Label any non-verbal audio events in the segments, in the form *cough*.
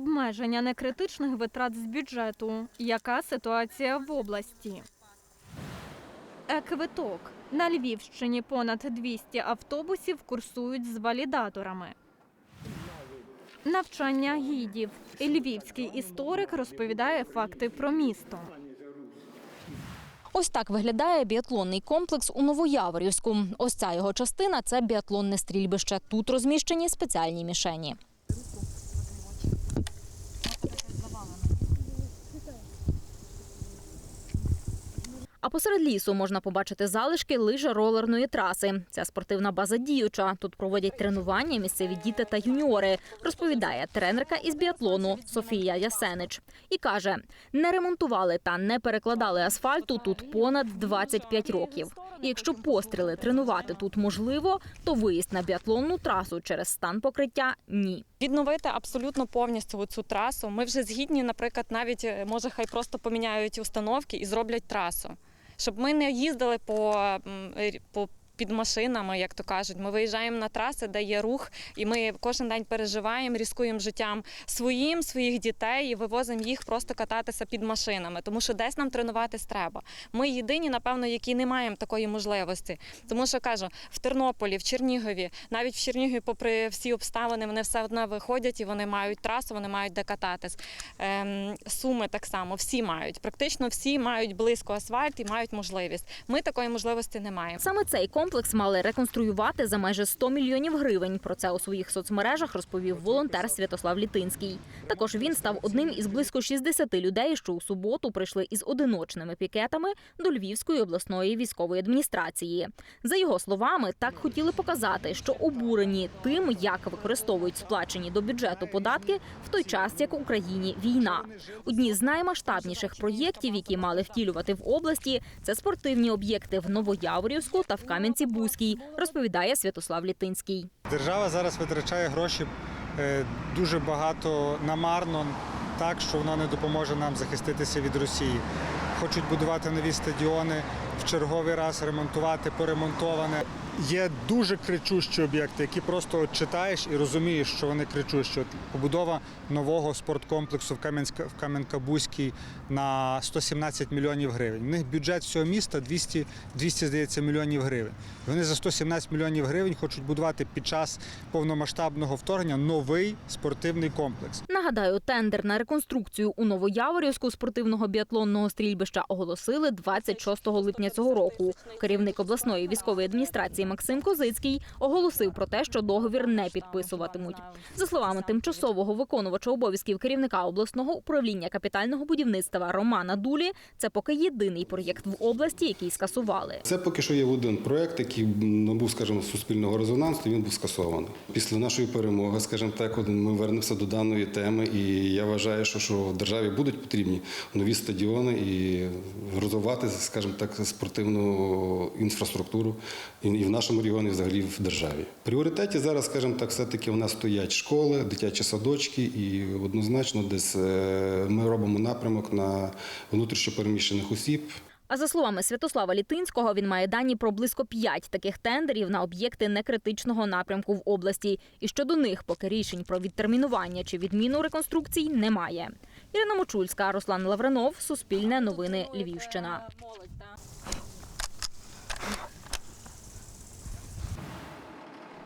обмеження некритичних витрат з бюджету. Яка ситуація в області? Еквиток. На Львівщині понад 200 автобусів курсують з валідаторами. Навчання гідів. Львівський історик розповідає факти про місто. Ось так виглядає біатлонний комплекс у Новояворівську. Ось ця його частина це біатлонне стрільбище. Тут розміщені спеціальні мішені. А посеред лісу можна побачити залишки лижо-ролерної траси. Ця спортивна база діюча. Тут проводять тренування місцеві діти та юніори, розповідає тренерка із біатлону Софія Ясенич. І каже, не ремонтували та не перекладали асфальту тут понад 25 років. І якщо постріли тренувати тут можливо, то виїзд на біатлонну трасу через стан покриття ні. Відновити абсолютно повністю цю трасу. Ми вже згідні, наприклад, навіть е, може хай просто поміняють установки і зроблять трасу, щоб ми не їздили по, по під машинами, як то кажуть. Ми виїжджаємо на траси, де є рух, і ми кожен день переживаємо, різкуємо життям своїм, своїх дітей і вивозимо їх просто кататися під машинами, тому що десь нам тренуватись треба. Ми єдині, напевно, які не маємо такої можливості. Тому що кажу, в Тернополі, в Чернігові, навіть в Чернігові, попри всі обставини, вони все одно виходять і вони мають трасу, вони мають де кататись. Ем, Суми так само, всі мають. Практично всі мають близько асфальт і мають можливість. Ми такої можливості не маємо. Саме цей комплекс мали реконструювати за майже 100 мільйонів гривень. Про це у своїх соцмережах розповів волонтер Святослав Літинський. Також він став одним із близько 60 людей, що у суботу прийшли із одиночними пікетами до Львівської обласної військової адміністрації. За його словами, так хотіли показати, що обурені тим, як використовують сплачені до бюджету податки в той час, як в Україні війна. Одні з наймасштабніших проєктів, які мали втілювати в області, це спортивні об'єкти в Новояворівську та в Кам'янці-Бузькій, розповідає Святослав Літинський. Держава зараз витрачає гроші е, дуже багато намарно, так що вона не допоможе нам захиститися від Росії. Хочуть будувати нові стадіони, в черговий раз ремонтувати поремонтоване. Є дуже кричущі об'єкти, які просто читаєш і розумієш, що вони кричущі. От Побудова нового спорткомплексу в Кам'янська в Кам'янка-Бузькій на 117 мільйонів гривень. У них бюджет всього міста 200, 200 здається, мільйонів гривень. Вони за 117 мільйонів гривень хочуть будувати під час повномасштабного вторгнення новий спортивний комплекс. Нагадаю, тендер на реконструкцію у Новояворівську спортивного біатлонного стрільбища оголосили 26 липня цього року. Керівник обласної військової адміністрації Максим Козицький оголосив про те, що договір не підписуватимуть. За словами тимчасового виконувача обов'язків керівника обласного управління капітального будівництва Романа Дулі, це поки єдиний проєкт в області, який скасували. Це поки що є один проект, який набув, скажімо, суспільного резонансу. Він був скасований. Після нашої перемоги, скажімо так, ми вернемося до даної теми, і я вважаю, що, що в державі будуть потрібні нові стадіони і розвивати, скажімо так, спортивну інфраструктуру і в нашому регіоні, взагалі в державі. В пріоритеті зараз, скажімо так, все-таки у нас стоять школи, дитячі садочки, і однозначно десь е, ми робимо напрямок на внутрішньопереміщених осіб. А за словами Святослава Літинського, він має дані про близько п'ять таких тендерів на об'єкти некритичного напрямку в області. І щодо них поки рішень про відтермінування чи відміну реконструкцій немає. Ірина Мочульська, Руслан Лавренов, Суспільне новини Львівщина.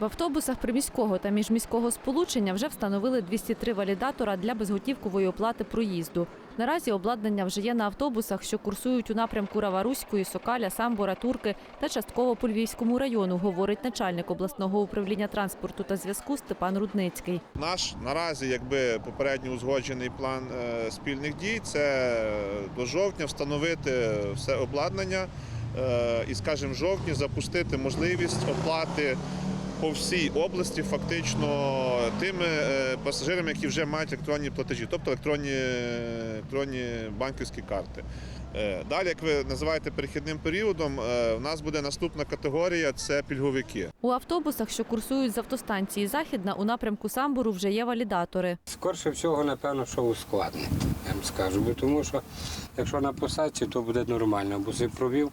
В автобусах приміського та міжміського сполучення вже встановили 203 валідатора для безготівкової оплати проїзду. Наразі обладнання вже є на автобусах, що курсують у напрямку Раваруської, Сокаля, Самбора, Турки та частково по Львівському району, говорить начальник обласного управління транспорту та зв'язку Степан Рудницький. Наш наразі, якби попередньо узгоджений план е, спільних дій, це до жовтня встановити все обладнання е, і, скажімо, жовтні запустити можливість оплати по всій області, фактично тими е, пасажирами, які вже мають електронні платежі, тобто електронні, електронні банківські карти. Е, Далі, як ви називаєте перехідним періодом, е, у нас буде наступна категорія це пільговики. У автобусах, що курсують з автостанції Західна, у напрямку Самбору вже є валідатори. Скорше всього, напевно, що ускладне, я вам скажу. Бо тому що якщо на посадці, то буде нормально, бо провів.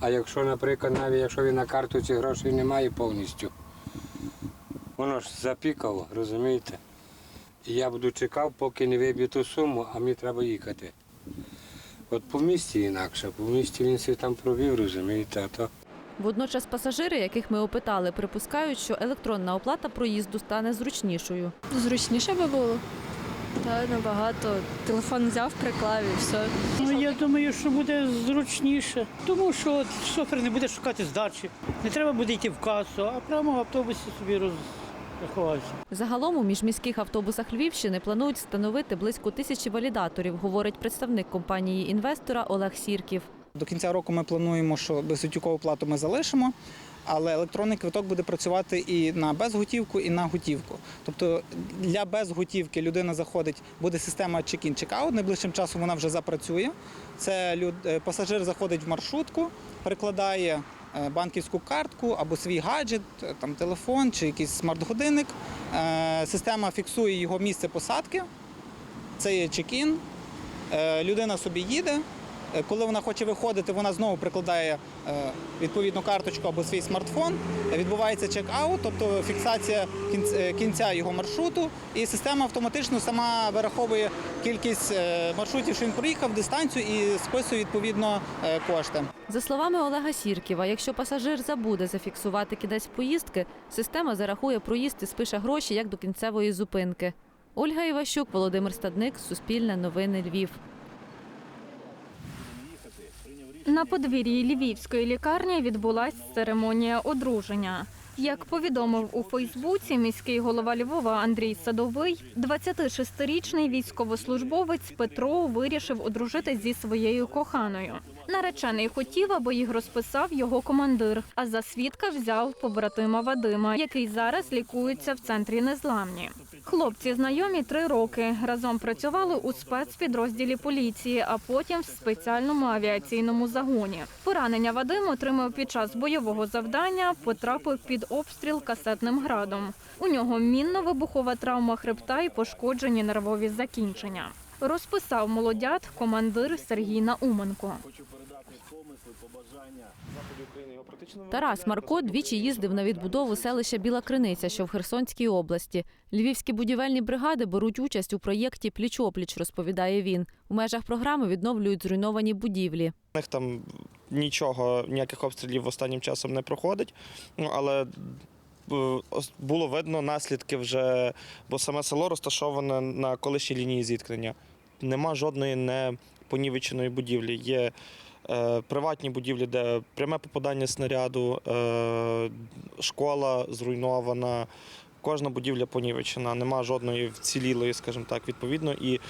А якщо, наприклад, навіть якщо він на карту ці грошей немає повністю, воно ж запікало, розумієте? І я буду чекав, поки не виб'ю ту суму, а мені треба їхати. От по місті інакше, по місті він свій там провів, розумієте, а то Водночас пасажири, яких ми опитали, припускають, що електронна оплата проїзду стане зручнішою. Зручніше би було. Та набагато. Телефон взяв, приклав і все. Ну, я думаю, що буде зручніше, тому що от шофер не буде шукати здачі. Не треба буде йти в касу, а прямо в автобусі собі Загалом у міжміських автобусах Львівщини планують встановити близько тисячі валідаторів, говорить представник компанії інвестора Олег Сірків. До кінця року ми плануємо, що безготівкову плату ми залишимо, але електронний квиток буде працювати і на безготівку, і на готівку. Тобто для безготівки людина заходить, буде система check-in, check-out, Найближчим часом вона вже запрацює. Це люд... е, пасажир заходить в маршрутку, перекладає банківську картку або свій гаджет, е, там телефон чи якийсь смарт-годинник. Е, Система фіксує його місце посадки. Це є чек-ін. Е, Людина собі їде. Е, Коли вона хоче виходити, вона знову прикладає е, відповідну карточку або свій смартфон. Е, Відбувається чек-аут, тобто фіксація е, кінця його маршруту, і система автоматично сама вираховує кількість е, маршрутів, що він проїхав, дистанцію і списує відповідно е, кошти. За словами Олега Сірківа, якщо пасажир забуде зафіксувати кінець поїздки, система зарахує проїзд і спише гроші як до кінцевої зупинки. Ольга Іващук, Володимир Стадник, Суспільне новини Львів. На подвір'ї Львівської лікарні відбулася церемонія одруження. Як повідомив у Фейсбуці міський голова Львова Андрій Садовий, 26-річний військовослужбовець Петро вирішив одружити зі своєю коханою. Наречений хотів, аби їх розписав його командир, а за свідка взяв побратима Вадима, який зараз лікується в центрі незламні. Хлопці знайомі три роки. Разом працювали у спецпідрозділі поліції, а потім в спеціальному авіаційному загоні. Поранення Вадим отримав під час бойового завдання, потрапив під обстріл касетним градом. У нього мінно-вибухова травма хребта і пошкоджені нервові закінчення. Розписав молодят командир Сергій Науменко. Тарас Марко двічі їздив на відбудову селища Біла Криниця, що в Херсонській області. Львівські будівельні бригади беруть участь у проєкті Пліч-опліч, розповідає він. У межах програми відновлюють зруйновані будівлі. У них там нічого, ніяких обстрілів останнім часом не проходить. Ну, але е, було видно наслідки вже, бо саме село розташоване на колишній лінії зіткнення. Нема жодної непонівеченої будівлі. Є приватні будівлі, де пряме попадання снаряду, е, школа зруйнована. Кожна будівля понівечена, нема жодної вцілілої, скажімо так, відповідно. І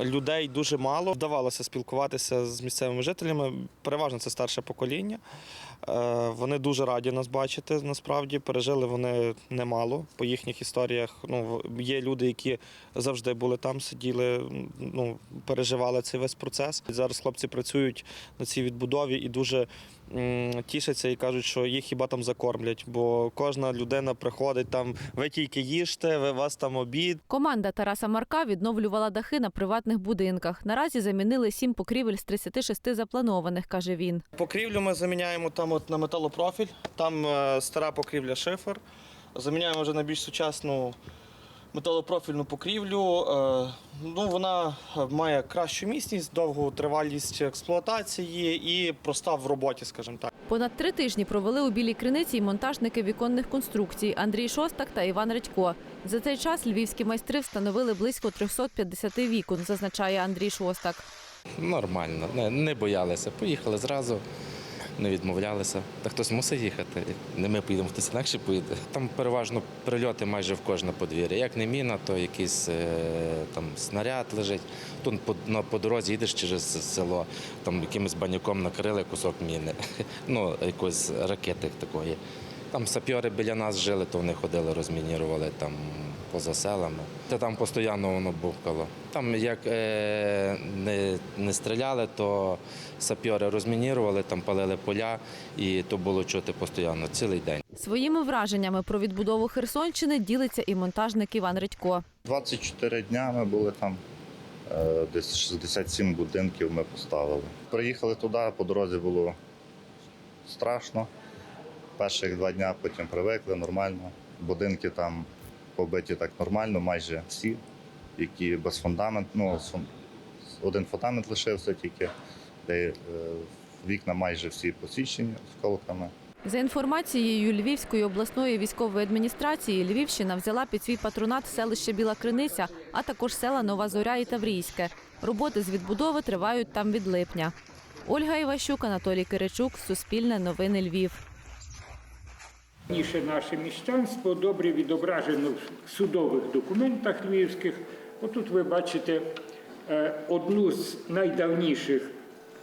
людей дуже мало. Вдавалося спілкуватися з місцевими жителями. Переважно це старше покоління. Е, Вони дуже раді нас бачити. Насправді пережили вони немало по їхніх історіях. Ну є люди, які завжди були там, сиділи, ну переживали цей весь процес. Зараз хлопці працюють на цій відбудові і дуже м, тішаться і кажуть, що їх хіба там закормлять, бо кожна людина приходить там. Ви тільки їжте, ви вас там обід. Команда Тараса Марка відновлювала дахи на приватних будинках. Наразі замінили сім покрівель з 36 запланованих, каже він. Покрівлю ми заміняємо там на металопрофіль, там е, стара покрівля шифер. Заміняємо вже на більш сучасну металопрофільну покрівлю. Е, ну, вона має кращу міцність, довгу тривалість експлуатації і проста в роботі, скажімо так. Понад три тижні провели у Білій Криниці й монтажники віконних конструкцій Андрій Шостак та Іван Редько. За цей час львівські майстри встановили близько 350 вікон, зазначає Андрій Шостак. Нормально, не, не боялися. Поїхали зразу, не відмовлялися. Та хтось мусить їхати. Не ми поїдемо, хтось інакше поїде. Там переважно прильоти майже в кожне подвір'я. Як не міна, то якийсь е, там снаряд лежить. Тут по, по дорозі їдеш через село, там якимось баняком накрили кусок міни, *laughs* ну, якоїсь ракети такої. Там сапьори біля нас жили, то вони ходили, розмінірували там поза селами. Та там постійно воно бухкало. Там як е, не, не стріляли, то сапьори розмінірували, там палили поля, і то було чути постійно цілий день. Своїми враженнями про відбудову Херсонщини ділиться і монтажник Іван Редько. 24 дня ми були там, е, десь 67 будинків ми поставили. Приїхали туди, по дорозі було страшно. Перших два дня потім привикли нормально. Будинки там побиті так нормально, майже всі. які без фундаменту. Ну, один фундамент лишився тільки, де е, вікна майже всі посічені осколками. За інформацією Львівської обласної військової адміністрації, Львівщина взяла під свій патронат селище Біла Криниця, а також села Нова Зоря і Таврійське. Роботи з відбудови тривають там від липня. Ольга Іващук, Анатолій Киричук, Суспільне новини Львів. Раніше наше міщанство добре відображено в судових документах львівських. Отут ви бачите е, одну з найдавніших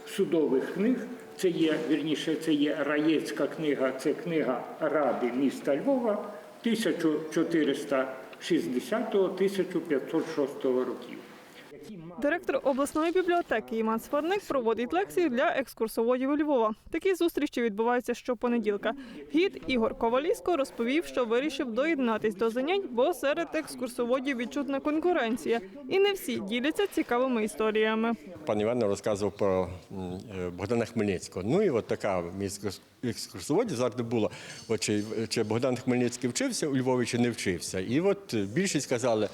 судових книг. Це є, вірніше, це є Раєцька книга, це книга Ради міста Львова 1460-1506 років. Директор обласної бібліотеки Іман Сварник проводить лекції для екскурсоводів Львова. Такі зустрічі відбуваються щопонеділка. Гід Ігор Ковалісько розповів, що вирішив доєднатись до занять, бо серед екскурсоводів відчутна конкуренція, і не всі діляться цікавими історіями. Пан Іван розказував про е, Богдана Хмельницького. Ну і от така в екскурс- завжди було, от чи, чи Богдан Хмельницький вчився у Львові, чи не вчився. І от більшість казали,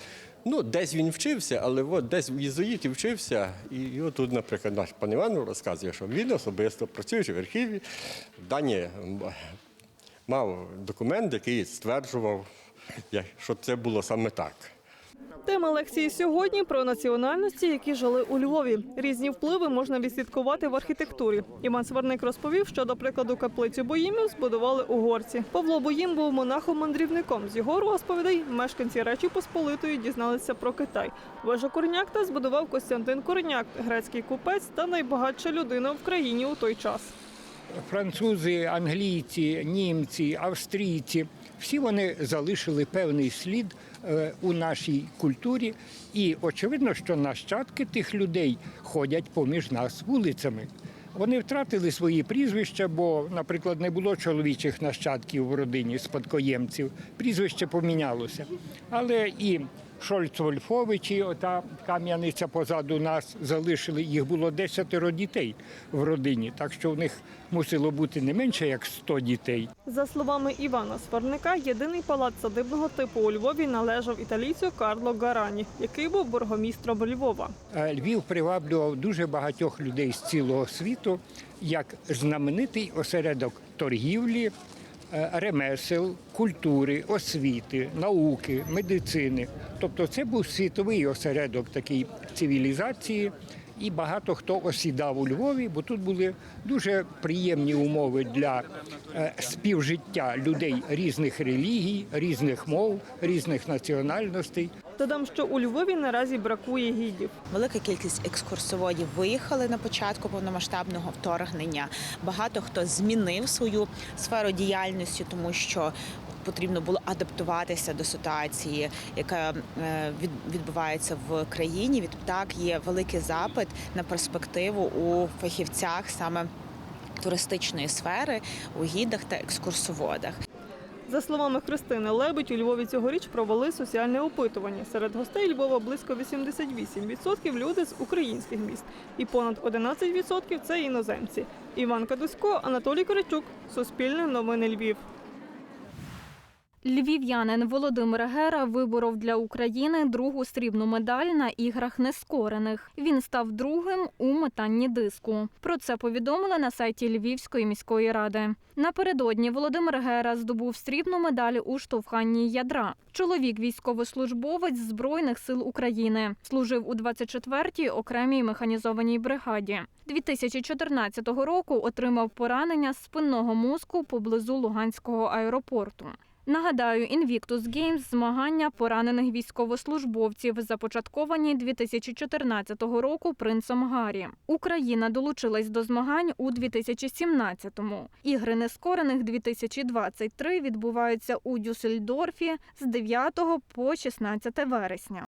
ну десь він вчився, але от десь в єзуїті вчився. І, от тут, наприклад, наш пан Іван розказує, що він особисто працюючи в архіві, Дані мав документ, який стверджував, що це було саме так. Тема лекції сьогодні про національності, які жили у Львові. Різні впливи можна відслідкувати в архітектурі. Іван Сварник розповів, що, до прикладу, каплицю Боїмів збудували угорці. Павло Боїм був монахом-мандрівником. З його розповідей мешканці Речі Посполитої дізналися про Китай. Вежу Корняк збудував Костянтин Корняк, грецький купець та найбагатша людина в країні у той час. Французи, англійці, німці, австрійці всі вони залишили певний слід е, у нашій культурі, і очевидно, що нащадки тих людей ходять поміж нас вулицями. Вони втратили свої прізвища, бо, наприклад, не було чоловічих нащадків в родині спадкоємців. Прізвище помінялося. Але і Шольц-Вольфовичі, ота кам'яниця позаду нас залишили. Їх було десятеро дітей в родині, так що в них мусило бути не менше як 100 дітей. За словами Івана Сварника, єдиний палац садибного типу у Львові належав італійцю Карло Гарані, який був бургомістром Львова. Е, Львів приваблював дуже багатьох людей з цілого світу як знаменитий осередок торгівлі, ремесел, культури, освіти, науки, медицини. Тобто це був світовий осередок такої цивілізації. І багато хто осідав у Львові, бо тут були дуже приємні умови для е, співжиття людей різних релігій, різних мов, різних національностей. Додам, що у Львові наразі бракує гідів. Велика кількість екскурсоводів виїхали на початку повномасштабного вторгнення. Багато хто змінив свою сферу діяльності, тому що потрібно було адаптуватися до ситуації, яка е, відбувається в країні. Відтак є великий запит на перспективу у фахівцях саме туристичної сфери, у гідах та екскурсоводах. За словами Христини Лебедь, у Львові цьогоріч провели соціальне опитування. Серед гостей Львова близько 88% люди з українських міст і понад 11% – це іноземці. Іван Кадусько, Анатолій Коричук, Суспільне новини Львів. Львів'янин Володимир Гера виборов для України другу срібну медаль на іграх нескорених. Він став другим у метанні диску. Про це повідомили на сайті Львівської міської ради. Напередодні Володимир Гера здобув срібну медаль у штовханні ядра. Чоловік військовослужбовець Збройних сил України. Служив у 24-й окремій механізованій бригаді. 2014 року отримав поранення спинного мозку поблизу Луганського аеропорту. Нагадаю, Invictus Games – змагання поранених військовослужбовців, започатковані 2014 року принцом Гаррі. Україна долучилась до змагань у 2017-му. Ігри нескорених 2023 відбуваються у Дюссельдорфі з 9 по 16 вересня.